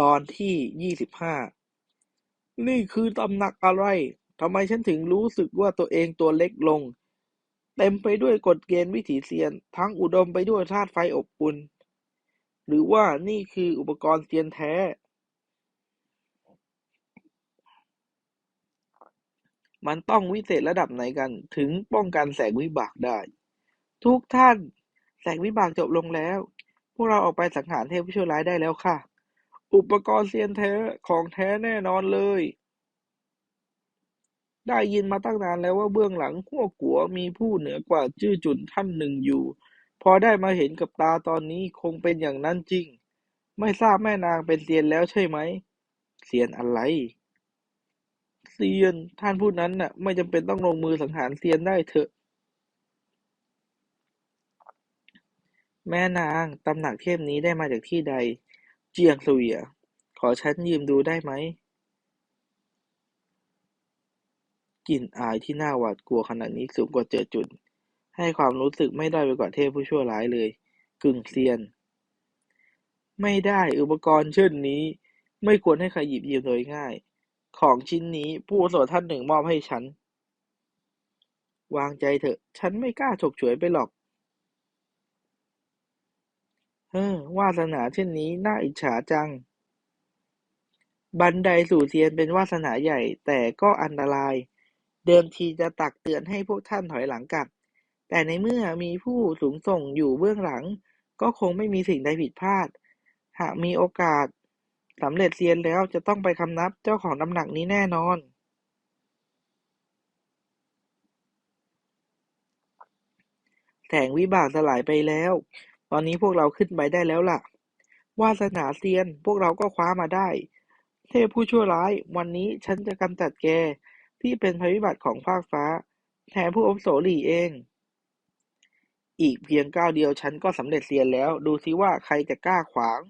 ตอนที่ยี่สิบห้านี่คือตำหนักอะไรทำไมฉันถึงรู้สึกว่าตัวเองตัวเล็กลง เต็มไปด้วยกฎเกณฑ์วิถีเซียน ทั้งอุดมไปด้วยธาตุไฟอบอุ่น หรือว่านี่คืออุปกรณ์เซียนแท้ มันต้องวิเศษระดับไหนกัน ถึงป้องกันแสงวิบากได้ ทุกท่าน แสงวิบากจบลงแล้ว พวกเราออกไปสังหารเทพผู้ชั่วร้ายได้แล้วค่ะ อุปกรณ์เซียนแท้ ของแท้แน่นอนเลย ได้ยินมาตั้งนานแล้วว่าเบื้องหลังหัวกัวมีผู้เหนือกว่าจื้อจุนท่านหนึ่งอยู่ พอได้มาเห็นกับตาตอนนี้คงเป็นอย่างนั้นจริง ไม่ทราบแม่นางเป็นเซียนแล้วใช่ไหมเซียนอะไรเซียนท่านผู้นั้นน่ะ ไม่จำเป็นต้องลงมือสังหารเซียนได้เถอะ แม่นางตำหนักเทพนี้ได้มาจากที่ใด เจียงเสวีย ขอฉันยืมดูได้ไหม กลิ่นอายที่น่าหวาดกลัวขนาดนี้สูงกว่าเจอจุนให้ความรู้สึกไม่ได้ไปกว่าเทพผู้ชั่วร้ายเลย กึ่งเซียน ไม่ได้อุปกรณ์เช่นนี้ ไม่ควรให้ใครหยิบยืมโดยง่าย ของชิ้นนี้ผู้อาวุโสท่านหนึ่งมอบให้ฉัน วางใจเถอะ ฉันไม่กล้าฉกฉวยไปหรอก เฮ้อ วาสนาเช่นนี้ น่าอิจฉาจัง บันไดสู่เซียนเป็นวาสนาใหญ่ แต่ก็อันตราย เดิมทีจะตักเตือนให้พวกท่านถอยหลังกลับ แต่ในเมื่อมีผู้สูงส่งอยู่เบื้องหลัง ก็คงไม่มีสิ่งใดผิดพลาด หากมีโอกาสสำเร็จเซียนแล้วจะต้องไปคำนับเจ้าของตำหนักนี้แน่นอน แสงวิบากสลายไปแล้ว ตอนนี้พวกเราขึ้นไปได้แล้วล่ะ วาสนาเซียน พวกเราก็คว้ามาได้ เทพผู้ชั่วร้าย วันนี้ฉันจะกำจัดแก ที่เป็นภัยพิบัติของฟากฟ้า แทนผู้อาวุโสหลี่เอง อีกเพียงก้าวเดียวฉันก็สำเร็จเซียนแล้ว ดูซิว่าใครจะกล้าขวาง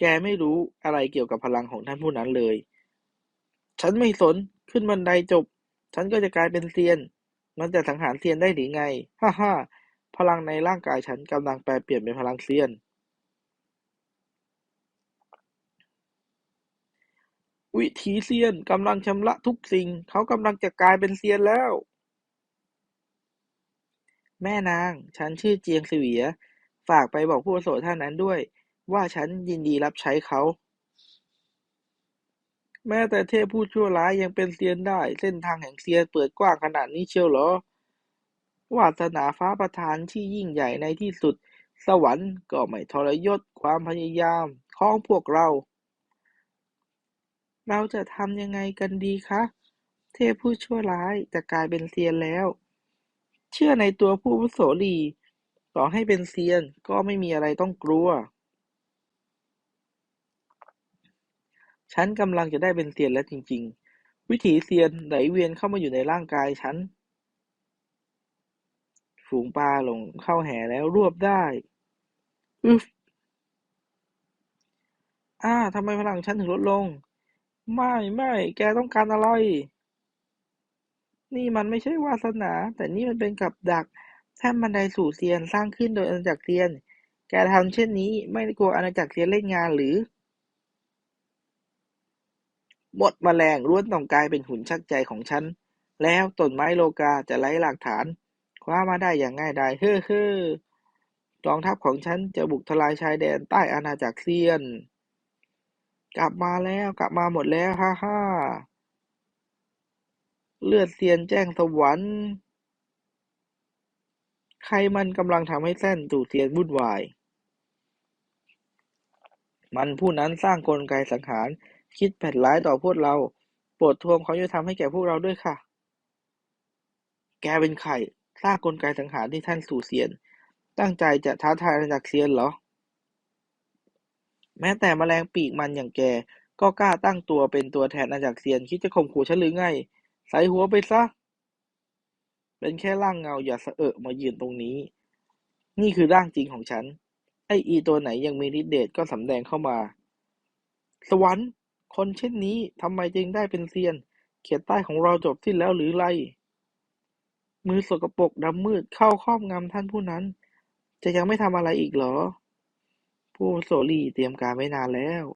แกไม่รู้อะไรเกี่ยวกับพลังของท่านผู้นั้นเลย ฉันไม่สน ขึ้นบันไดจบ ฉันก็จะกลายเป็นเซียน มันจะสังหารเซียนได้หรือไง ฮ่าฮ่า พลังในร่างกายฉันกำลังแปลเปลี่ยนเป็นพลังเซียน วิถีเซียนกำลังชำระทุกสิ่ง เขากำลังจะกลายเป็นเซียนแล้ว แม่นาง ฉันชื่อเจียงเสวีย ฝากไปบอกผู้โสดท่านนั้นด้วย ว่าฉันยินดีรับใช้เขา แม้แต่เทพผู้ชั่วร้ายยังเป็นเซียนได้ เส้นทางแห่งเซียนเปิดกว้างขนาดนี้เชียวเหรอ วาสนาฟ้าประทานที่ยิ่งใหญ่ในที่สุด สวรรค์ก็ไม่ทรยศความพยายามของพวกเรา เราจะทำยังไงกันดีคะ เทพผู้ชั่วร้ายจะกลายเป็นเซียนแล้ว เชื่อในตัวผู้วุโสลีต่อให้เป็นเซียนก็ไม่มีอะไรต้องกลัว ฉันกำลังจะได้เป็นเซียนแล้วจริง ๆ วิถีเซียนไหลเวียนเข้ามาอยู่ในร่างกายฉัน ฝูงปลาหลงเข้าแห่แล้วรวบได้อึฟอ้าทำไมพลังฉันถึงลดลง ไม่ไม่แกต้องการอะไร นี่มันไม่ใช่วาสนา แต่นี่มันเป็นกับดักแท่นบันไดสู่เซียนสร้างขึ้นโดยอาณาจักรเซียน แกทำเช่นนี้ไม่กลัวอาณาจักรเซียนเล่นงานหรือมดแมลงล้วนต้องกลายเป็นหุ่นชักใจของฉัน แล้วต้นไม้โลกาจะไร้หลักฐาน คว้ามาได้อย่างง่ายดาย เฮ้อเฮ้อกองทัพของฉันจะบุกทลายชายแดนใต้อาณาจักรเซียน กลับมาแล้วกลับมาหมดแล้วฮ่าฮ่าเลือดเซียนแจ้งสวรรค์ ใครมันกำลังทำให้แท่นสู่เซียนวุ่นวาย มันผู้นั้นสร้างกลไกสังหาร คิดแผนร้ายต่อพวกเรา โปรดทวงความยุติธรรมให้แก่พวกเราด้วยค่ะ แกเป็นใคร สร้างกลไกสังหารที่ท่านสู่เซียน ตั้งใจจะท้าทายอาณาจักรเซียนเหรอ แม้แต่แมลงปีกมันอย่างแก ก็กล้าตั้งตัวเป็นตัวแทนอาณาจักรเซียน คิดจะข่มขู่ฉันหรือไง ใส่หัวไปซะ เป็นแค่ร่างเงาอย่าสะเอะมายืนตรงนี้ นี่คือร่างจริงของฉัน ไออีตัวไหนยังมีฤทธิ์เดชก็สำแดงเข้ามา สวรรค์ คนเช่นนี้ทำไมจึงได้เป็นเซียน เขียนใต้ของเราจบสิ้นแล้วหรือไร มือสกปรกดำมืดเข้าครอบงำท่านผู้นั้น จะยังไม่ทำอะไรอีกเหรอ ผู้อาวุโสหลี่เตรียมการไว้นานแล้ว